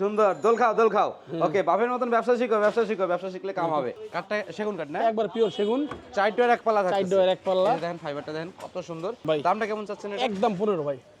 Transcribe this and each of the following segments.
সুন্দর দোল খাও দোল খাও। ওকে বাপের মতন ব্যবসা শিখো ব্যবসা শিখো ব্যবসা শিখলে কাম হবে। কাঠটা সেগুন কাঠ না? একবার পিওর সেগুন। চার এক পাল্লা চার এক পাল্লা। দেখেন ফাইবারটা দেখেন কত সুন্দর। দামটা কেমন চাচ্ছেন একদম পনেরো ভাই। 15,000 টাকা।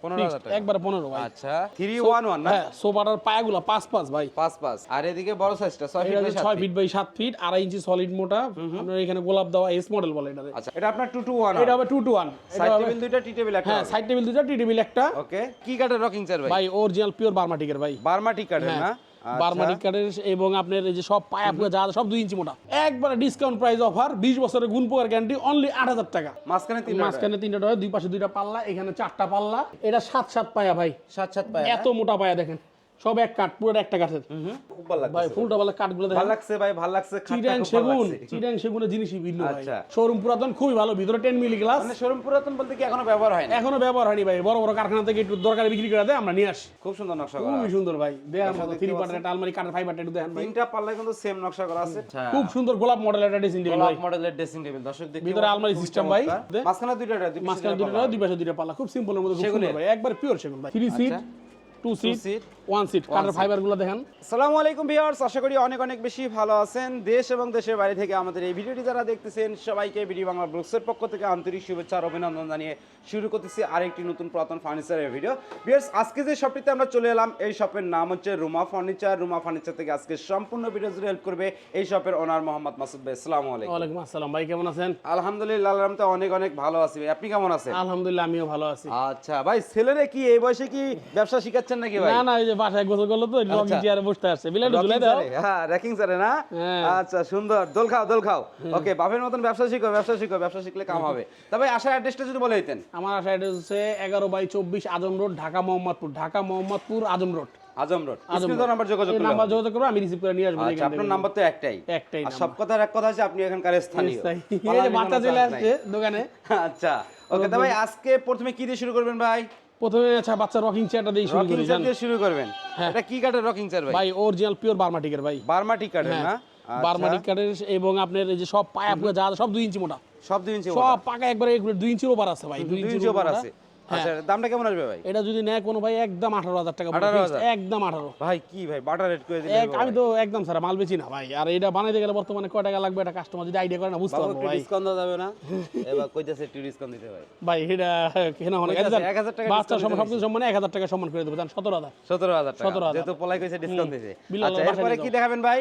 একবার পনেরো আচ্ছা। থ্রি ওয়ান ওয়ান হ্যাঁ সোফাটার পায়াগুলা পাঁচ পাঁচ ভাই। পাঁচ পাঁচ। আর এদিকে বড় সাইজটা ছয় ফিট ছয় ফিট বাই সাত ফিট আড়াই ইঞ্চি সলিড মোটা। আপনার এখানে গোলাপ দেওয়া এস মডেল বলে এটা আচ্ছা এটা আপনার টু টু ওয়ান এটা হবে two two one side table দুইটা টি টেবিল একটা হ্যাঁ সাইড টেবিল দুটা টি টেবিল একটা। ওকে কি কাঠের রকিং চেয়ার ভাই? ভাই অরিজিনাল পিওর বার্মাটিকের ভাই। বার্মাটিক কাঠের না হ্যাঁ। আচ্ছা। বার্মাটিক কাঠের এবং আপনার এই যে সব পায়া পুয়া যা সব দুই ইঞ্চি মোটা। একবারে ডিসকাউন্ট প্রাইস অফার বিশ বছরের গুণ পোকার গ্যারান্টি অনলি আট হাজার টাকা। মাঝখানে মাঝখানে তিনটা ডয় দুই পাশে দুইটা পাল্লা এখানে চারটা পাল্লা। এটা সাত সাত পায়া ভাই। সাত সাত পায়া। এত মোটা পায়া দেখেন। সব এক কাঠ পুরো একটা কাঠের খুব ভালো লাগছে ভাই ফুলটা পাল্লা কাঠগুলো ভালো লাগছে ভাই ভালো লাগছে খাটটা চিটাং খুব ভালো সেগুন। চিটাং সেগুনের জিনিসই ভিন্ন ভাই। আচ্ছা। শোরুম পুরাতন খুবই ভালো ভিতরে টেন মিলি গ্লাস মানে শোরুম পুরাতন বলতে কি এখনও ব্যবহার হয় না এখনও ব্যবহার হয়নি ভাই বড় বড় কারখানা থেকে একটু দরকারি বিক্রি করে দেয় আমরা নিয়ে আসি। খুব সুন্দর নকশা করা খুবই সুন্দর ভাই দেখার মতো থ্রি পার্টের একটা আলমারি কাঠের ফাইবার একটু দেখেন ভাই। তিনটা পাল্লায় কিন্তু সেম নকশা করা আছে। খুব সুন্দর গোলাপ মডেল একটা ড্রেসিং টেবিল ভাই। গোলাপ মডেলের ড্রেসিং টেবিল দর্শক দেখতে ভিতরে আলমারি সিস্টেম ভাই। মাঝখানে দুইটা দুই পাশে মাঝখানে দুইটা। দুই পাশে দুইটা পাল্লা। খুব সিম্পলের মধ্যে খুব সুন্দর ভাই। একবার পিওর সেগুন ভাই। Three seat two seat one seat কাঠের দেখেন। আসসালামু আলাইকুম ভিউয়ার্স আশা করি অনেক অনেক বেশি ভালো আছেন। দেশ এবং দেশের বাইরে থেকে আমাদের এই ভিডিওটি যারা দেখতেছেন সবাইকে বিডি বাংলা ব্লগসের পক্ষ থেকে আন্তরিক শুভেচ্ছা আর অভিনন্দন জানিয়ে শুরু করতেছি আরেকটি নতুন পুরাতন ফার্নিচারের ভিডিও। ভিউয়ার্স আজকে যে শপটিতে আমরা চলে এলাম এই শপের নাম হচ্ছে রুমা ফার্নিচার। রুমা ফার্নিচার থেকে আজকে সম্পূর্ণ ভিডিও জুড়ে হেল্প করবে এই শপের ওনার মোহাম্মদ মাসুদ ভাই। আসসালামু আলাইকুম। ওয়ালাইকুম আসসালাম। ভাই কেমন আছেন? আলহামদুলিল্লাহ রহমতে অনেক অনেক ভালো আছি ভাই। আপনি কেমন আছেন? আলহামদুলিল্লাহ আমিও ভালো আছি। আচ্ছা ভাই ছেলেরা কি এই বয়সে কি ব্যবসা শিখাচ্ছেন নাকি ভাই? না না বাসায় গোসল করল তো রকি। চেয়ারে বসতে আসছে। বিলে ঝুলাই দাও। হ্যাঁ র্যাকিং স্যারে না। আচ্ছা সুন্দর। দোল খাও দোল খাও। ওকে বাপের মতন ব্যবসা শিখো ব্যবসা শিখো ব্যবসা শিখলে কাম হবে। তবে আসার অ্যাড্রেসটা যদি বলে দিতেন। আমার আশা এটা হচ্ছে এগারো বাই চব্বিশ Azam road Dhaka Mohammadpur. Dhaka Mohammadpur Azam road. Azam road. Number যোগাযোগ নাম্বার যোগাযোগ করব আমি রিসিভ করে নিয়ে আসব আচ্ছা আপনার নাম্বার তো একটাই। একটাই আর সব কথার এক কথা আছে আপনি এখানকার স্থানীয়। তাই। এই যে কোনো চলে আসছে দোকানে। আচ্ছা ওকে তবে আজকে প্রথমে কি দিয়ে শুরু করবেন ভাই? প্রথমে আচ্ছা বাচ্চা রকিং চেয়ারটা দিয়ে শুরু রকিং করি চেয়ার দিয়ে শুরু করবেন? হ্যাঁ। এটা কি কাঠের রকিং চেয়ার ভাই? ভাই অরিজিনাল পিওর বার্মাটিকের ভাই। বার্মাটিক কাঠের না? হ্যাঁ বার্মাটিক কাঠের এবং আপনার এই যে সব পায়া পুরো যা সব দুই ইঞ্চি মোটা। সব দুই ইঞ্চি সব পাকা একবারে এগুলো দুই ইঞ্চির ওভার আছে ভাই দুই ইঞ্চি ওভার আছে। আচ্ছা দামটা কেমন আসবে ভাই? এটা যদি নেয় কোনো ভাই একদম আঠারো হাজার টাকা একদম আঠারো। ভাই কি ভাই বাটার রেট করে দিলে আমি তো একদম স্যার মাল বেচি না ভাই। আর এটা বানাইতে গেলে বর্তমানে কয় টাকা লাগবে এটা কাস্টমার যদি আইডিয়া করে না বুঝতে পারব ভাই। ডিসকাউন্ট দেওয়া যাবে না? এবার কইতেছে একটু ডিসকাউন্ট দিতে ভাই। ভাই এটা কেন হলে 1000 টাকা বাচ্চা সব সবকিছু সম্মানে এক হাজার টাকা সম্মান করে দেবো সতেরো হাজার। সতেরো টাকা। 17,000 যেহেতু পলাই কইছে ডিসকাউন্ট দিতে আচ্ছা এরপরে কি দেখাবেন ভাই?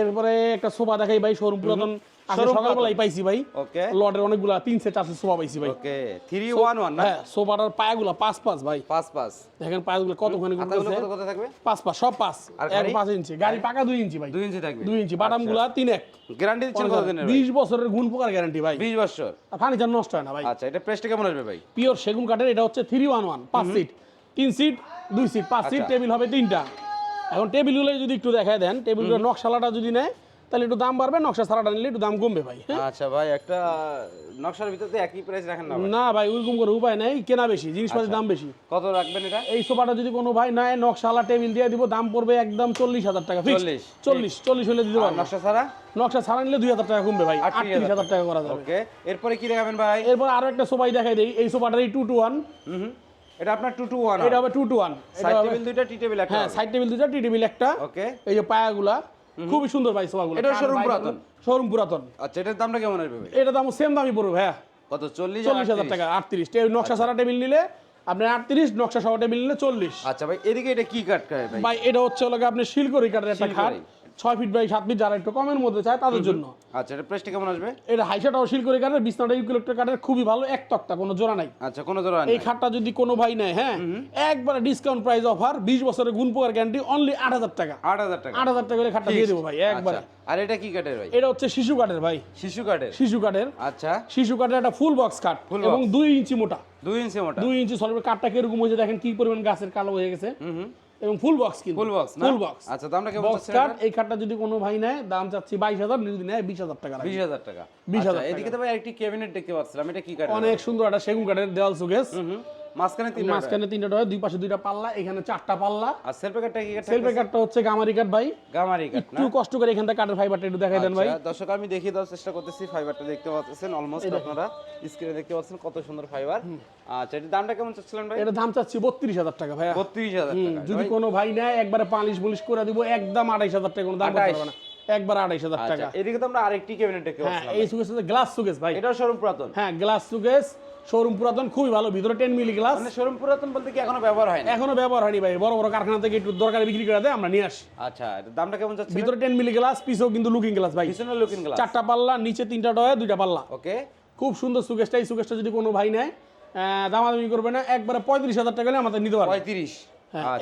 এরপরে একটা সোফা দেখাই ভাই শোরুম পুরাতন। আজকে পাইছি ভাই। ওকে। লটের অনেকগুলা তিন সেট আছে সোফা পাইছি ভাই। ওকে থ্রি ওয়ান ওয়ান হ্যাঁ সোফাটার পায়াগুলা পাঁচ পাঁচ ভাই। পাঁচ পাঁচ। দেখেন পায়াগুলো কতখানি কত কত থাকবে? পাঁচ পাঁচ সব পাঁচ। এক পাঁচ ইঞ্চি। গাড়ি পাকা দুই ইঞ্চি ভাই। দুই ইঞ্চি থাকবে। দুই ইঞ্চি বাটাম তিন এক। গ্যারান্টি দিচ্ছেন কত বিশ বছরের গুণ পোকার গ্যারান্টি ভাই। বিশ বছর। ফার্নিচার নষ্ট হয় না ভাই। আচ্ছা এটা প্রেসটা কেমন আসবে ভাই? পিওর সেগুন কাঠের এটা হচ্ছে থ্রি ওয়ান ওয়ান পাঁচ সিট তিন সিট দুই সিট পাঁচ সিট আচ্ছা। টেবিল হবে তিনটা। এখন টেবিলগুলো যদি একটু দেখায় দেন টেবিলগুলো নকশালাটা যদি নেয় তাহলে একটু দাম বাড়বে নকশা ছাড়াটা নিলে একটু দাম কমবে ভাই। হ্যাঁ? আচ্ছা ভাই একটা নকশার ভিতরে একই প্রাইস রাখেন না ভাই। না ভাই ওইরকম করে উপায় নেই কেনা বেশি জিনিসপাতির আচ্ছা। দাম বেশি। কত রাখবেন এটা? এই সোফাটা যদি কোনো ভাই নেয় নকশালা টেবিল দিয়ে দিব দাম পড়বে একদম চল্লিশ হাজার টাকা ফিক্স 40 চল্লিশ চল্লিশ হলে দিতে পারব। নকশা ছাড়া? নকশা ছাড়া নিলে দুই হাজার টাকা কমবে ভাই 38,000 আটত্রিশ হাজার টাকা। করা যাবে। ওকে এরপরে কি দেখাবেন ভাই? এরপর আরও একটা সোফাই দেখাই দেই এই সোফাটার এই টু টু ওয়ান হুম এটা আপনার টু টু ওয়ান এটা হবে two two one side table দুইটা টি টেবিল একটা হ্যাঁ সাইড টেবিল দুটা টি টেবিল একটা। ওকে এই যে পায়াগুলা। খুবই সুন্দর ভাই সোফাগুলো। এটা শোরুম পুরাতন? শোরুম পুরাতন। আচ্ছা এটার দামটা কেমন আসবে ভাই? এটা দাম সেম দামই পড়বে হ্যাঁ। কত? চল্লিশ চল্লিশ হাজার টাকা আটত্রিশ। নকশা সারা টেবিল নিলে আপনি আটত্রিশ নকশা সহ টেবিল নিলে চল্লিশ। আচ্ছা ভাই এদিকে এটা কি কাট করে ভাই? ভাই এটা হচ্ছে লাগে আপনি শিলকরি কাঠের একটা খাট। ছয় ফিট বাই সাত ফিট যারা একটু কমের মধ্যে চায় তাদের জন্য। আচ্ছা এটা প্রেসটা কেমন আসবে? এটা হাইসাটাও কাঠের বিছনাটা ইউক্লিপ্টার কাঠের খুবই ভালো এক তক্তা কোনো জোড়া নাই। আচ্ছা কোনো ধরো এই খাটটা যদি কোনো ভাই নেয় হ্যাঁ একবারে ডিসকাউন্ট প্রাইস অফার বিশ বছরের গুণ পোকার গ্যারান্টি অনলি আট হাজার টাকা। আট হাজার টাকা। আট হাজার টাকা করে খাটটা দিয়ে দেবো ভাই একবারে। আচ্ছা, আর এটা কি কাঠের ভাই? এটা হচ্ছে শিশু কাঠের ভাই। শিশু কাঠের শিশু কাঠের আচ্ছা। শিশু কাঠের একটা ফুল বক্স কাঠ এবং দুই ইঞ্চি মোটা। দুই ইঞ্চি মোটা। দুই ইঞ্চি সলিড কাঠটা কীরকম হয়েছে দেখেন কি পরিমাণ গাছের কালো হয়ে গেছে। এবং ফুল বক্স কিন্তু। ফুল বক্স ফুল বক্স আচ্ছা দামটা কেমন বক্স কাট এই কাটটা যদি কোনো ভাই নেয় দাম চাচ্ছি বাইশ হাজার যদি নেয় বিশ হাজার টাকা বিশ লাগবে। হাজার টাকা। 20,000 হাজার এদিকে তো ভাই একটি ক্যাবিনেট দেখতে পাচ্ছিলাম এটা কি কাঠ অনেক সুন্দর একটা সেগুন কাঠের দেওয়াল সুগেস মাঝখানে তিন মাঝখানে তিনটা দুই পাশে দুইটা পাল্লা এখানে চারটা পাল্লা। আর সেলফ প্যাকেটটা কি সেলফ কাঠটা হচ্ছে গামারি কাঠ ভাই। গামারি কাট একটু কষ্ট করে এখানটা ফাইবারটা একটু দেখাই দেন ভাই। আচ্ছা, দর্শক আমি দেখিয়ে দেওয়ার চেষ্টা করতেছি ফাইবারটা দেখতে পাচ্ছেন অলমোস্ট আপনারা স্ক্রিনে দেখতে পাচ্ছেন কত সুন্দর ফাইবার আচ্ছা এটার দামটা কেমন চাচ্ছিলেন ভাই? এটা দাম চাচ্ছি বত্রিশ হাজার টাকা ভাইয়া। বত্রিশ হাজার টাকা। যদি কোনো ভাই নেয় একবারে পালিশ পুলিশ করে দিব একদম আড়াইশ হাজার টাকা কোনো দাম করতে না। একবার আড়াইশ হাজার আচ্ছা টাকা। এদিকে তো আমরা আরেকটি ক্যাবিনেট দেখতে হ্যাঁ এই সুকেস গ্লাস সুকেস ভাই। এটা শোরুম পুরাতন। হ্যাঁ গ্লাস সুকেস শোরুম পুরাতন খুবই ভালো। ভিতরে টেন মিলি গ্লাস শোরুম পুরাতন বলতে কি এখনও ব্যবহার হয় না এখনও ব্যবহার হয়নি ভাই। বড় বড় কারখানা থেকে একটু দরকারে বিক্রি করে দেয় আমরা নিয়ে আসি। আচ্ছা দামটা কেমন যাচ্ছে? ভিতরে টেন মিলি গ্লাস পিছও কিন্তু লুকিং গ্লাস ভাই। পিছনে লুকিং গ্লাস চারটা পাল্লা নিচে তিনটা ডয়া দুইটা পাল্লা। ওকে। খুব সুন্দর সুকেশটা এই সুকেশটা যদি কোনো ভাই নেয় দামাদামি করবে না একবারে পঁয়ত্রিশ হাজার টাকা হলে আমাদের নিতে পারবে। পঁয়ত্রিশ।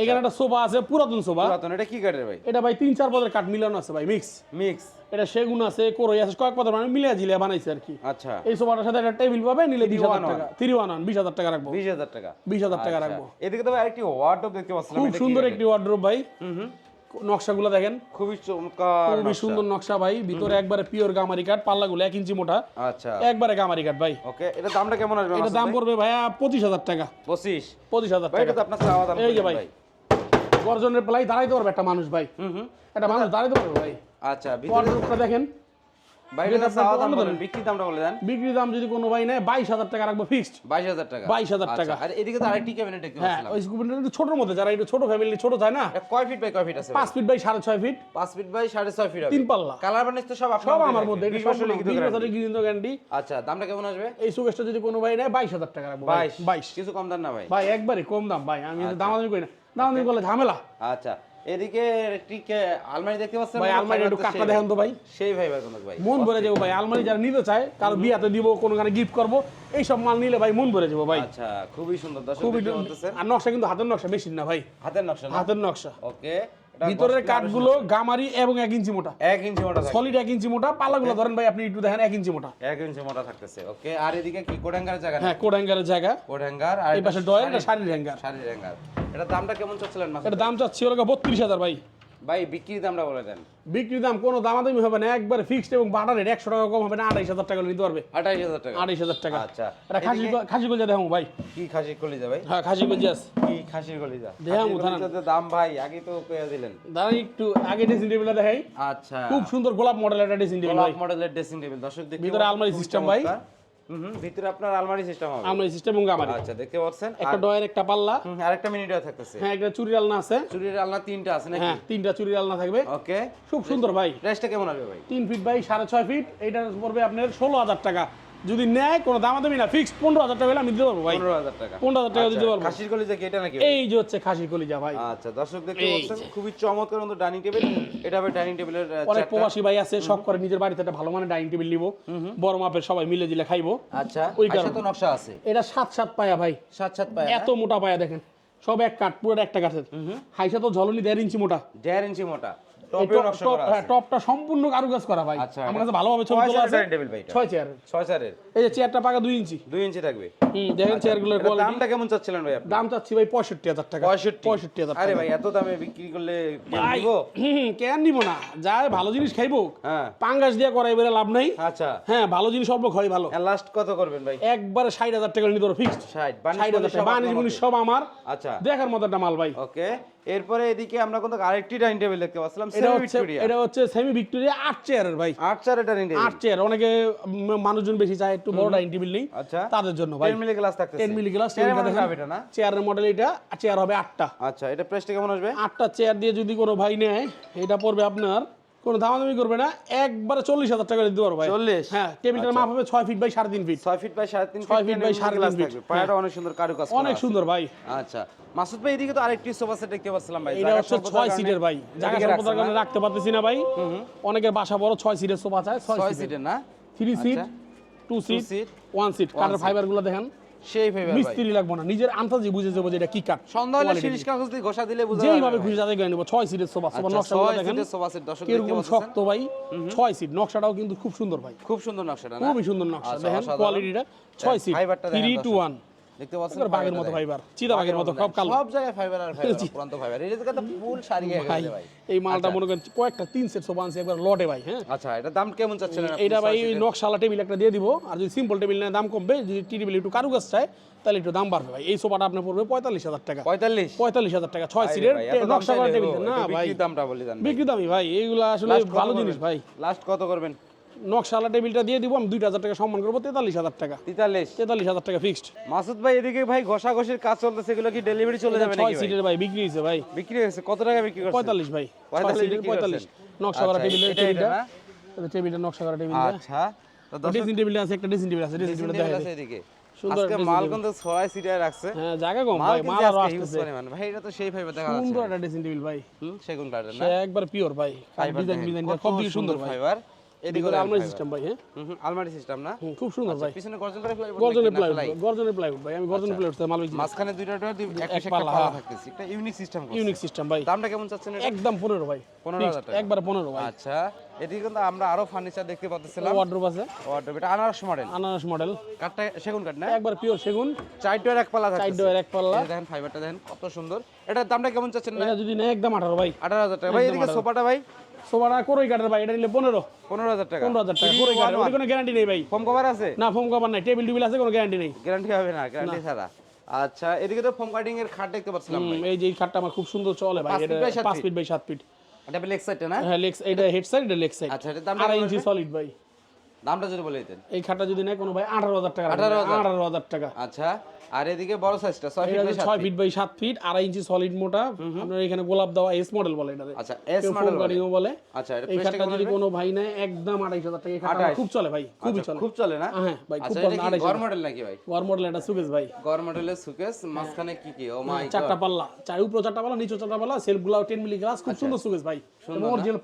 এখানে একটা সোফা আছে পুরাতন সোফা। পুরাতন এটা কি কাঠের ভাই? এটা ভাই তিন চার পদের কাঠ মিলানো আছে ভাই মিক্স। মিক্স। এটা সেগুন আছে কোরই আছে কয়েক পদের মানে মিলিয়ে জিলিয়া বানাইছে আর কি। আচ্ছা। এই সোফাটার সাথে একটা টেবিল পাবে নিলে বিশ হাজার টাকা। থ্রি ওয়ান ওয়ান বিশ হাজার টাকা রাখব। বিশ হাজার টাকা। বিশ হাজার টাকা আচ্ছা। রাখব। এদিকে তো ভাই আরেকটি ওয়ার্ডরোব দেখতে পাচ্ছিলাম খুব সুন্দর একটি ওয়ার্ড্রোব ভাই। হুম। নকশাগুলো দেখেন। খুবই চমৎকার খুবই সুন্দর নকশা ভাই। ভিতরে একবারে পিওর গামারি কাঠ পাল্লাগুলো এক ইঞ্চি মোটা। আচ্ছা। একবারে গামারি কাঠ ভাই। ওকে এটা দামটা কেমন আসবে এটা দাম পড়বে ভাইয়া পঁচিশ হাজার টাকা। পঁচিশ। পঁচিশ হাজার টাকা এটা তো আপনার চাওয়া দাম এই যে ভাই। গর্জনের প্লাই দাঁড়াইতে পারবে একটা মানুষ ভাই। হুম হুম। একটা মানুষ দাঁড়াইতে পারবে ভাই। আচ্ছা ভিতরে দেখেন। ভাই চাওয়া দাম বলেন বিক্রি দামটা বলে দেন। বিক্রি দাম যদি কোনো ভাই নেয় বাইশ হাজার টাকা রাখব ফিক্সড বাইশ হাজার টাকা। 22,000 টাকা। আচ্ছা, আর এদিকে তো আরেকটি ক্যাবিনেট দেখতে হ্যাঁ ওই স্কুপটা ছোটোর মধ্যে যারা একটু ছোট ফ্যামিলি ছোট চায় না। কয় ফিট বাই কয় ফিট আছে পাঁচ ফিট বাই সাড়ে ছয় ফিট পাঁচ ফিট বাই সাড়ে ছয় ফিট তিন পাল্লা। কালার বানিশ তো সব সব আমার মধ্যে এটা সব লিখিত বিশ guarantee। গ্যারান্টি গ্যারান্টি আচ্ছা দামটা কেমন আসবে? এই সুকেশটা যদি কোনো ভাই নেয় বাইশ হাজার টাকা রাখব ভাই। বাইশ। বাইশ। কিছু কম দাম না ভাই। ভাই একবারে কম দাম ভাই। আমি দামাদামি করি না। করলে ঝামেলা। আচ্ছা। এদিকে একটি কে- আলমারি দেখতে পাচ্ছেন? ভাই আলমারি একটু সেই দেখেন তো ভাই। সেই ভাই ভাই ভাই। মন ভরে যাব ভাই আলমারি যারা নিতে চায় কারও বিয়াতে দিব কোনো গানে গিফট করব এইসব মাল নিলে ভাই মন ভরে যাব ভাই। আচ্ছা খুবই সুন্দর দর্শক খুবই আর নকশা কিন্তু হাতের নকশা মেশিন না ভাই। হাতের নকশা হাতের নকশা। ওকে ভিতরের কাঠগুলো গামারি এবং এক ইঞ্চি মোটা। এক ইঞ্চি মোটা সলিড এক ইঞ্চি মোটা পাল্লাগুলো ধরেন ভাই আপনি একটু দেখেন এক ইঞ্চি মোটা। এক ইঞ্চি মোটা থাকতেছে ওকে। আর এদিকে কি কোড জায়গা? হ্যাঁ কোড হ্যাঙ্গারের জায়গা। কোড হ্যাঙ্গার আর এই পাশে ডয়ের শাড়ির হ্যাঙ্গার। শাড়ির হ্যাঙ্গার। এটা দামটা কেমন চাচ্ছিলেন মাসুদ এটা দাম চাচ্ছি হলো বত্রিশ হাজার ভাই। ভাই বিক্রির দামটা বলে দেন। বিক্রির দাম কোনো দামাদামি হবে না একবার ফিক্সড এবং বাটার রেট একশো টাকা কম হবে না আড়াইশ হাজার টাকা নিতে পারবে। আঠাইশ হাজার টাকা। আড়াইশ হাজার টাকা। আচ্ছা। এটা খাসি খাসি কলজা ভাই। কি কলিজা ভাই? হ্যাঁ খাসি কলজা কি কলিজা? উঠান। দাম ভাই আগে তো দিলেন। দাঁড়ান একটু আগে ড্রেসিং টেবিলটা দেখাই। আচ্ছা। খুব সুন্দর গোলাপ মডেল একটা ড্রেসিং টেবিল ভাই। গোলাপ মডেলের ড্রেসিং টেবিল দর্শক ভিতরে আলমারি system ভাই। ভিতরে আপনার আলমারি সিস্টেম হবে। আলমারি সিস্টেম এবং গামারি। আচ্ছা দেখতে পাচ্ছেন? একটা ডয়ার ডয়ের একটা পাল্লা। হুম, আরেকটা মিনিটও থাকতেছে। হ্যাঁ একটা চুরি আলনা আছে। চুরির আলনা তিনটা আছে নাকি? হ্যাঁ তিনটা চুরির আলনা থাকবে। ওকে। খুব সুন্দর ভাই। প্রাইসটা কেমন হবে ভাই? 3 ফিট বাই সাড়ে ছয় ফিট এটা পড়বে আপনার ষোলো হাজার টাকা। যদি নেয় কোনো দামাদামি না ফিক্সড পনেরো হাজার টাকা আমি দিতে পারব ভাই। পনেরো হাজার টাকা। পনেরো হাজার টাকা দিতে আচ্ছা, পারব। খাসির কলিজা কি এটা নাকি? এই যে হচ্ছে খাসির কলিজা ভাই। আচ্ছা দর্শক দেখতে পাচ্ছেন খুবই চমৎকার মতো ডাইনিং টেবিল। এটা হবে ডাইনিং টেবিলের অনেক প্রবাসী ভাই আছে শখ করে নিজের বাড়িতে একটা ভালো মানে ডাইনিং টেবিল নিবো। বড় মাপের সবাই মিলে দিলে খাইবো। আচ্ছা ওই আচ্ছা কারণে। তো নকশা আছে। এটা সাত সাত পায়া ভাই। সাত সাত পায় এত মোটা পায়া দেখেন। সব এক কাঠ পুরো একটা কাঠের। হাইসা তো ঝলনি দেড় ইঞ্চি মোটা। দেড় ইঞ্চি মোটা। এই টপেও টপ- নকশা টপ- করা হ্যাঁ, আছে। টপটা সম্পূর্ণ কারুকাজ করা ভাই। আমার কাছে ভালোভাবে ছবি তোলা আছে ডাইনিং টেবিল ভাই এটা? ছয় চেয়ার ছয় চারের। এই যে চেয়ারটা পাকা দুই ইঞ্চি। দুই ইঞ্চি থাকবে। দেখেন চেয়ারগুলোর কোয়ালিটি দামটা কেমন চাচ্ছিলেন ভাই দাম চাচ্ছি ভাই পঁয়ষট্টি হাজার টাকা। পঁয়ষট্টি। পঁয়ষট্টি হাজার আরে ভাই এত দামে বিক্রি করলে কেউ ভাই, নিবো? হুম, হুম, কেন নিব না? যা ভালো জিনিস খাইবো। হ্যাঁ। পাঙ্গাস দিয়ে করাই বেড়ে লাভ নাই। আচ্ছা। হ্যাঁ ভালো জিনিস অল্প খাই ভালো। লাস্ট কত করবেন ভাই? একবারে ষাট হাজার টাকা নিতে পারো ফিক্সড ষাট ষাট হাজার টাকা। সব বানিশ আপনার সব আমার। আচ্ছা। দেখার মতো একটা মাল ভাই। ওকে এরপরে এদিকে আমরা কিন্তু আরেকটি ডাইনিং টেবিল দেখতে পাচ্ছিলাম সেমি ভিক্টোরিয়া এটা হচ্ছে সেমি ভিক্টোরিয়া আট চেয়ারের ভাই। আট চেয়ারের ডাইনিং টেবিল। আট চেয়ার অনেকে মানুষজন বেশি চায় একটু বড় ডাইনিং টেবিল নেই আচ্ছা। তাদের জন্য ভাই। 10 মিলি গ্লাস থাকতেছে। 10 মিলি গ্লাস এটা না? চেয়ারের মডেল এটা চেয়ার হবে আটটা। আচ্ছা এটা প্রাইসটা কেমন আসবে? আটটা চেয়ার দিয়ে যদি কোনো ভাই নেয় এটা পড়বে আপনার কোনো দামাদামি করবে না একবারে চল্লিশ হাজার টাকা দিতে পারো ভাই। 40? হ্যাঁ টেবিলটার মাপ হবে ছয় ফিট বাই সাড়ে তিন ফিট ছয় ফিট বাই সাড়ে তিন ছয় feet by সাড়ে তিন feet, পায়াটা অনেক সুন্দর কারুকাজ করা অনেক সুন্দর ভাই। আচ্ছা। মাসুদ ভাই এদিকে তো আরেকটি সোফা সেট দেখতে পাচ্ছিলাম ভাই। এটা হচ্ছে ছয় সিটের ভাই। জায়গা স্বল্পতার কারণে রাখতে পারতেছি না ভাই। অনেকের বাসা বড় ছয় সিটের সোফা চায় ছয় সিটের না? থ্রি সিট আচ্ছা। টু সিট ওয়ান সিট কাঠের ফাইবারগুলো দেখেন। বুঝে যাব যে কি কাট সন্ধ্যা হলে ঘষা দিলে বুঝা যেইভাবে খুশি গিয়ে নেব 6 সিটের সোফা সোফা শক্ত ভাই 6 সিট নকশাটাও কিন্তু খুব সুন্দর ভাই। খুব সুন্দর নকশাটা না? সুন্দর নকশা আচ্ছা, দেখেন কোয়ালিটিটা 6 সিট থ্রি টু ওয়ান দেখতে পাচ্ছেন মতো ফাইবার চিতা মতো সব কালো। সব জায়গায় ফাইবার আর ফাইবার পুরান্ত ফাইবার এটা তো ফুল শাড়ি হয়ে ভাই গেছে ভাই। এই মালটা মনে করেন কয়েকটা তিন সেট সোফা আনছে একবার লটে ভাই হ্যাঁ? আচ্ছা এটা দাম কেমন চাচ্ছেন? এইটা ভাই নকশালা টেবিল একটা দিয়ে দিব আর যদি সিম্পল টেবিল নেয় দাম কমবে। যদি টি টেবিল একটু কারুকাজ চায় তাহলে একটু দাম বাড়বে ভাই। এই সোফাটা আপনার পড়বে পঁয়তাল্লিশ হাজার টাকা। পঁয়তাল্লিশ? পঁয়তাল্লিশ হাজার টাকা ছয় সিটের ভাই, নকশা করা টেবিল না ভাই। দামটা বলে বিক্রি দামি ভাই এইগুলা আসলে ভালো জিনিস ভাই। লাস্ট কত করবেন? নকশালা টেবিলটা দিয়ে দিব আমি দুইটা হাজার টাকা সম্মান করব তেতাল্লিশ হাজার টাকা। তেতাল্লিশ? তেতাল্লিশ হাজার টাকা ফিক্সড মাসুদ ভাই এদিকে ভাই ঘষা ঘষির কাজ চলতেছে এগুলো কি ডেলিভারি চলে যাবে ছয় সিটের ভাই বিক্রি হয়েছে ভাই। বিক্রি হয়েছে কত টাকা বিক্রি করছেন? পঁয়তাল্লিশ ভাই ছয় 45 সিটের বিক্রি পঁয়তাল্লিশ। নকশা করা আচ্ছা, টেবিলের এটা- এটা টেবিলটা টেবিলটা নকশা করা টেবিলটা আচ্ছা ড্রেসিং টেবিলটা আছে একটা ড্রেসিং টেবিল আছে ড্রেসিং টেবিলটা দেখা আছে এদিকে। আজকে মাল। কিন্তু ছড়াই রাখছে। হ্যাঁ জায়গা কম ভাই মাল আরও এটা তো সেই দেখা সুন্দর একটা ড্রেসিং টেবিল ভাই। সেগুন কাঠের না? একবার পিওর ভাই। ডিজাইন ডিজাইন সুন্দর ফাইবার এদিকে এদিকে আলমারি সিস্টেম ভাই হ্যাঁ? আলমারি সিস্টেম না? খুব সুন্দর ভাই। পিছনে গর্জন করে ফ্লাই গর্জনের প্লাইউড গর্জনের প্লাইউড ভাই আমি গর্জনের প্লাইউড মাল বিক্রি মাঝখানে দুইটা ডোর এক এক পাশে একটা পাল্লা, পাল্লা। থাকতেছে। একটা ইউনিক সিস্টেম ইউনিক সিস্টেম ভাই। দামটা কেমন চাচ্ছেন একদম পনেরো ভাই। 15,000 টাকা। একবার পনেরো ভাই। আচ্ছা এদিকে কিন্তু আমরা আরও ফার্নিচার দেখতে পাচ্ছিলাম ওয়ার্ড্রোপ আছে। ওয়ার্ডরোব এটা আনারস মডেল আনারস মডেল কাঠটা সেগুন কাঠ না? একবার পিওর সেগুন। এক পাল্লা এক পাল্লা। দেখেন ফাইবারটা দেখেন কত সুন্দর। এটার দামটা কেমন চাচ্ছেন এটা যদি একদম আঠারো ভাই। আঠারো টাকা। ভাই এদিকে সোফাটা ভাই? সোফাটা করই কাঠের ভাই এটা নিলে পনেরো। পনেরো হাজার টাকা। পনেরো হাজার টাকা করই কাঠের। কোনো গ্যারান্টি নেই ভাই। ফোম কভার আছে? না ফোম কভার নাই। টেবিল টেবিল আছে কোনো গ্যারান্টি নেই। গ্যারান্টি হবে না গ্যারান্টি ছাড়া। আচ্ছা এদিকে তো ফোম কাটিং এর খাট দেখতে পাচ্ছিলাম ভাই। এই যে খাটটা আমার খুব সুন্দর চলে ভাই। এটা feet by সাত পাঁচ feet? ফিট বাই সাত ফিট এটা লেগ সাইডটা না? হ্যাঁ লেগ এটা হেড সাইড এটা লেগ সাইড আচ্ছা এটার দামটা আড়াই ইঞ্চি সলিড ভাই। দামটা যদি বলে দিতেন। এই খাটটা যদি নেয় কোনো ভাই আঠারো হাজার টাকা 18,000 আঠারো হাজার টাকা। আচ্ছা আর এদিকে বড় সাইজটা 6 ফিট 6 ফিট বাই 7 ফিট আড়াই ইঞ্চি সলিড মোটা। এখানে গোলাপ এস মডেল বলে আচ্ছা এস মডেল বলে। আচ্ছা এটা যদি কোনো ভাই একদম টাকা। এটা খুব চলে ভাই আচ্ছা, খুব চলে। খুব চলে না? হ্যাঁ, হ্যাঁ ভাই আচ্ছা, খুব চলে আচ্ছা মডেল নাকি ভাই? মডেল এটা সুকেস ভাই। সুকেস কি কি? ও মাই গড চারটা পাল্লা চার উপর চারটা পাল্লা নিচে চারটা পাল্লা সেলফগুলো 10 মিলি গ্লাস খুব আচ্ছা। সুন্দর সুকেস ভাই।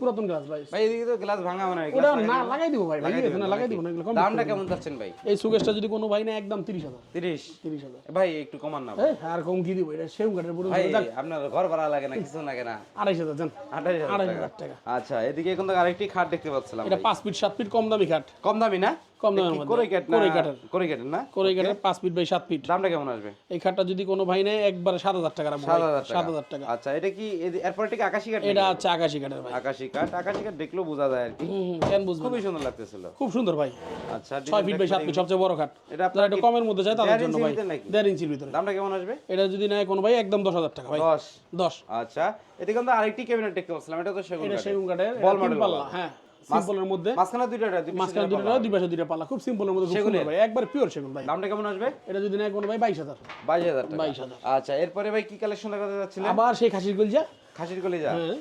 পুরাতন গ্লাস ভাই। ভাই এদিকে তো গ্লাস ভাঙা ওটা না লাগাই দিব ভাই লাগাই দিব না লাগাই দিব না দামটা কেমন ভাই? এই সুকেসটা যদি কোনো ভাই নাই একদম 30000 30 30000 ভাই একটু কমান না ভাই। আর কম কি দিব? সেম কাঠের পুরো ভাই আপনার ঘর ভাড়া লাগে না কিছু লাগে না। 28000 জান। 28000 টাকা। আচ্ছা এদিকে এখন তো আরেকটি খাট দেখতে পাচ্ছিলাম এটা ফিট 7 ফিট কম দামি খাট। কম দামি না? কম দামের মধ্যে। কোরই না? কোরই কোরই কাঠের না? করে কাঠের পাঁচ ফিট বাই সাত ফিট। দামটা কেমন আসবে? এই খাটটা যদি কোনো ভাই নেয় একবারে সাত হাজার টাকা রাখব সাত ভাই। হাজার সাত টাকা। আচ্ছা এটা কি এরপরে ঠিক আকাশি কাঠ এটা? হচ্ছে আকাশি কাঠের ভাই। আকাশি কাঠ। আকাশি কাঠ দেখলেও বোঝা যায় আর কি। কেন বুঝবেন খুবই সুন্দর লাগতেছিল। খুব সুন্দর ভাই। আচ্ছা ছয় ফিট বাই সাত ফিট সবচেয়ে বড় খাট। এটা আপনার একটু কমের মধ্যে চায় তাদের জন্য ভাই। ভিতরে নাকি? দেড় ইঞ্চির ভিতরে। দামটা কেমন আসবে? এটা যদি নেয় কোনো ভাই একদম দশ হাজার টাকা ভাই। দশ। দশ। আচ্ছা এদিকে কিন্তু আরেকটি ক্যাবিনেট দেখতে পাচ্ছিলাম এটা তো। সেগুন কাঠের। বল মডেল হ্যাঁ। সিম্পলের মধ্যে মাঝখানে দুইটা দুই মাঝখানে দুইটা দুই পাশে দুইটা পালা। খুব সিম্পলের মধ্যে সেগুলো ভাই। একবার পিওর সেগুন ভাই। দামটা কেমন আসবে? এটা যদি নেয় কোনো ভাই বাইশ হাজার। বাইশ হাজার টাকা। বাইশ হাজার। আচ্ছা এরপরে ভাই কি কালেকশন লাগাতে যাচ্ছিলেন? আবার সেই খাসির গলজা খাসির কলিজা? হ্যাঁ।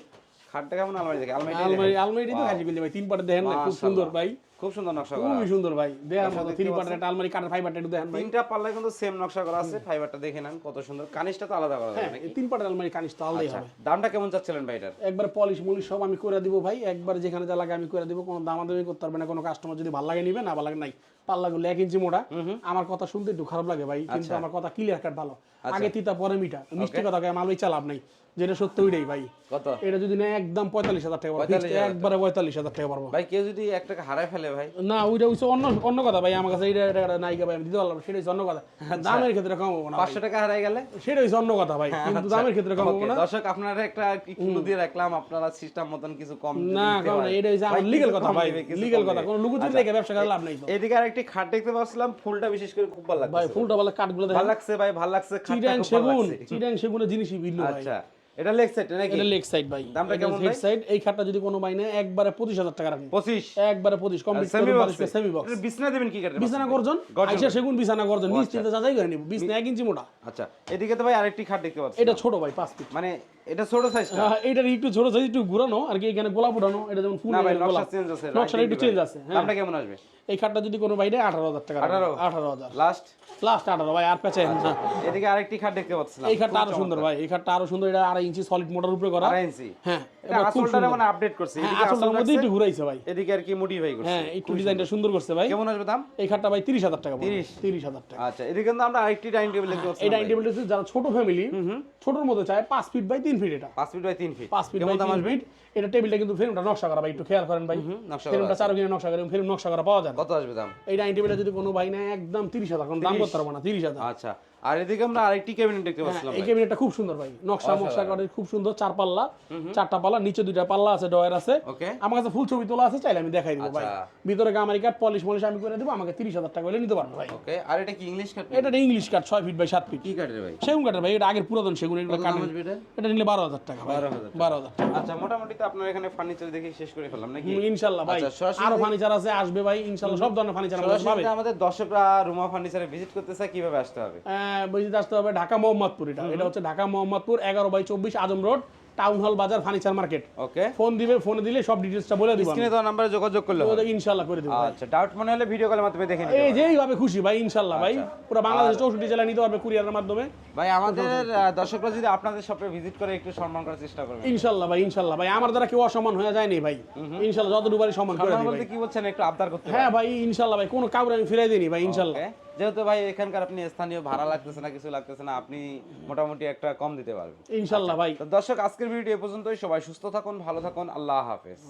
খাটটা কেমন? আলমারি দেখে আলমারি আলমারি আলমারি তো খাসি গলজা ভাই। তিন পাটে দেখেন না খুব সুন্দর ভাই। খুব সুন্দর নকশা করা খুবই সুন্দর ভাই। দেখার মতো থ্রি পাটের একটা আলমারি ফাইবারটা একটু দেখেন ভাই। তিনটা পাল্লায় কিন্তু সেম নকশা করা আছে ফাইবারটা কত সুন্দর। কানিসটা তো আলাদা করা হ্যাঁ তিন পাটের আলমারি কানিস তো আলাদাই আচ্ছা হবে। দামটা কেমন চাচ্ছিলেন ভাই এটার? একবার পলিশ মলিশ সব আমি করে দিব ভাই। একবার যেখানে যা লাগে আমি করে দিব। কোনো দামাদামি করতে পারবে না। কোনো কাস্টমার যদি ভালো লাগে নিবে না ভালো লাগে নাই পাল্লাগুলো এক ইঞ্চি মোটা। আমার কথা শুনতে একটু খারাপ লাগে ভাই কিন্তু আচ্ছা। আমার কথা ক্লিয়ার কাট ভালো। আগে তিতা পরে মিঠা। মিষ্টি কথা মালই চালাব নাই। যেটা সত্য ওইটাই ভাই। কত? এটা যদি না একদম পঁয়তাল্লিশ হাজার টাকা একবারে পঁয়তাল্লিশ হাজার টাকা পারব ভাই কেউ যদি এক টাকা হারায় ফেলে ভাই? না ওইটা হচ্ছে অন্য অন্য কথা ভাই আমার কাছে এটা এটা একটা ভাই আমি দিতে পারলাম সেটা হচ্ছে অন্য কথা। দামের ক্ষেত্রে কমাবো না ভাই। পাঁচশো টাকা হারায় গেলে? সেটা হচ্ছে অন্য কথা ভাই কিন্তু আচ্ছা, দামের ক্ষেত্রে কমাবো okay, না। দর্শক আপনারা একটা ক্লু দিয়ে রাখলাম আপনারা সিস্টেম মতন কিছু কম না দিতে কারণ এটা হচ্ছে আমার ভাই, কথা ভাই দিবে, কিছু লিগেল কম কথা কোনো লুকুচুরি আচ্ছা, ব্যবসা করে লাভ নাই তো। এদিকে আরেকটি খাট দেখতে পাচ্ছিলাম ফুলটা বিশেষ করে খুব ভালো ভাই লাগছে ফুলটা বলে কাঠগুলো ভালো লাগছে ভাই ভালো লাগছে খাটটা চিটাং খুব ভালো সেগুন চিটাং সেগুনের জিনিসই ভিন্ন ভাই। আচ্ছা। এটা লেগ সাইড নাকি? এটা লেগ সাইড ভাই। দামটা কেমন হেড? সাইড এই খাটটা যদি কোনো ভাই নেয় একবারে পঁচিশ হাজার টাকা রাখুন পঁচিশ? একবারে পঁচিশ complete semi box semi box বিছনা দেবেন কি কাটে বিছানা গর্জন? আইসা সেগুন বিছানা গর্জন। নিচ থেকে যাচাই করে নিব। বিছনা এক ইঞ্চি মোটা। আচ্ছা এদিকে তো ভাই আরেকটি খাট দেখতে পাচ্ছি। এটা ছোট ভাই পাঁচ ফিট মানে এটা ছোট সাইজটা হ্যাঁ, এটার একটু ছোট সাইজ একটু ঘুরানো আর কি এখানে গোলাপ উঠানো এটা যেমন ফুল না ভাই নকশা চেঞ্জ আছে নকশাটা একটু চেঞ্জ আছে হ্যাঁ। দামটা কেমন আসবে? এই খাটটা যদি কোনো ভাই নেয় আঠারো হাজার টাকা 18? আঠারো? হাজার। লাস্ট লাস্ট আঠারো ভাই আর পেঁচে না। এদিকে আরেকটি খাট দেখতে পাচ্ছিলাম? এই খাটটা আরও সুন্দর ভাই এই খাটটা আরও সুন্দর এটা আড়াই ইঞ্চি সলিড মোটর উপরে করা। আড়াই ইঞ্চি? হ্যাঁ আসলটা মানে আপডেট করছে। হ্যাঁ এদিকে আসল আসলটার মধ্যে একটু ঘুরাইছে ভাই। এদিকে আর কি মডিফাই করছে। হ্যাঁ একটু ডিজাইনটা সুন্দর। করছে ভাই। কেমন আসবে দাম? এই খাটটা ভাই তিরিশ হাজার টাকা 30? তিরিশ? হাজার টাকা। আচ্ছা এদিকে কিন্তু আমরা আরেকটি ডাইনিং টেবিল দেখতে পাচ্ছি এই ডাইনিং টেবিলটা হচ্ছে যারা ছোট ফ্যামিলি ছোটর মধ্যে চায় পাঁচ ফিট বাই তিন ফিট এটা। পাঁচ ফিট বাই তিন ফিট পাঁচ ফিট বাই কেমন দাম আসবে? ফিট এটা টেবিলটা কিন্তু ফ্রেমটা নকশা করা ভাই একটু খেয়াল করেন ভাই। ফ্রেমটা চারো কিনে নকশা করে ফ্রেম নকশা করা পাওয়া যায়। কত আসবে দাম? এই ডাইনিং টেবিলটা যদি কোনো ভাই নেয় একদম তিরিশ হাজার কারণ দাম করতে পারব না তিরিশ হাজার। আচ্ছা। আর এদিকে আমরা আরেকটি ক্যাবিনেট দেখতে হ্যাঁ, পাচ্ছিলাম এই ক্যাবিনেটটা খুব সুন্দর ভাই। নকশা মকশা করে খুব সুন্দর চার পাল্লা চারটা পাল্লা নিচে দুইটা পাল্লা আছে ডয়ার আছে। আমার কাছে ফুল ছবি তোলা আছে চাইলে আমি দেখাই দিব ভাই। আচ্ছা। ভিতরে গামারি কাঠ পলিশ মলিশ আমি করে দেবো আমাকে তিরিশ হাজার টাকা হলে নিতে পারব ভাই। ওকে আর এটা কি ইংলিশ কাট এটা ইংলিশ কাঠ ছয় ফিট বাই সাত ফিট কি কাটের ভাই? সেগুন কাঠের ভাই এটা আগের পুরাতন সেগুন এগুলো আসবে এটা? নিলে বারো হাজার টাকা ভাই। 12,000 টাকা। আচ্ছা মোটামুটি তো আপনার এখানে ফার্নিচার দেখে শেষ করে ফেললাম নাকি? হুম, ইনশাল্লাহ ভাই। আচ্ছা, আরও ফার্নিচার আছে আসবে ভাই ইনশাল্লাহ সব ধরনের ফার্নিচার আমাদের পাবে। আমাদের দর্শকরা রুমা ফার্নিচারে ভিজিট করতে চায় কীভাবে আসতে হবে? বুঝতে আসতে হবে ঢাকা মোহাম্মদপুর এটা এটা হচ্ছে ঢাকা মোহাম্মদপুর এগারো বাই চব্বিশ আজম রোড টাউন হল বাজার ফার্নিচার মার্কেট। ওকে। ফোন দিবে ফোনে দিলে সব ডিটেলসটা বলে দিব স্ক্রিনে দেওয়া নাম্বারে যোগাযোগ করলে হবে। ইনশাল্লাহ করে দিব আচ্ছা ডাউট মনে হলে ভিডিও কলের মাধ্যমে দেখে নিতে এই পারবেন। যেইভাবে খুশি ভাই ইনশাল্লাহ ভাই। আচ্ছা। পুরো বাংলাদেশ চৌষট্টি জেলা নিতে পারবে কুরিয়ারের মাধ্যমে। ভাই আমাদের দর্শকরা যদি আপনাদের শপে ভিজিট করে একটু সম্মান করার চেষ্টা করবেন। ইনশাল্লাহ ভাই ইনশাল্লাহ ভাই। আমার দ্বারা কেউ অসম্মান হয়ে যায়নি ভাই। ইনশাল্লাহ যতটুকু পারি সম্মান করে সম্মান দিই বলতে ভাই। কি বলছেন? একটু আবদার করতে হ্যাঁ ভাই ইনশাল্লাহ ভাই কোনো কাউরে আমি ফিরাই দিইনি ভাই ইনশাল্লাহ Okay? যেহেতু ভাই এখানকার আপনি স্থানীয় ভাড়া লাগতেছে না কিছু লাগতেছে না আপনি মোটামুটি একটা কম দিতে পারবেন। ইনশাল্লাহ ভাই। তো দর্শক আজকের ভিডিও এ পর্যন্তই। সবাই সুস্থ থাকুন ভালো থাকুন আল্লাহ হাফেজ।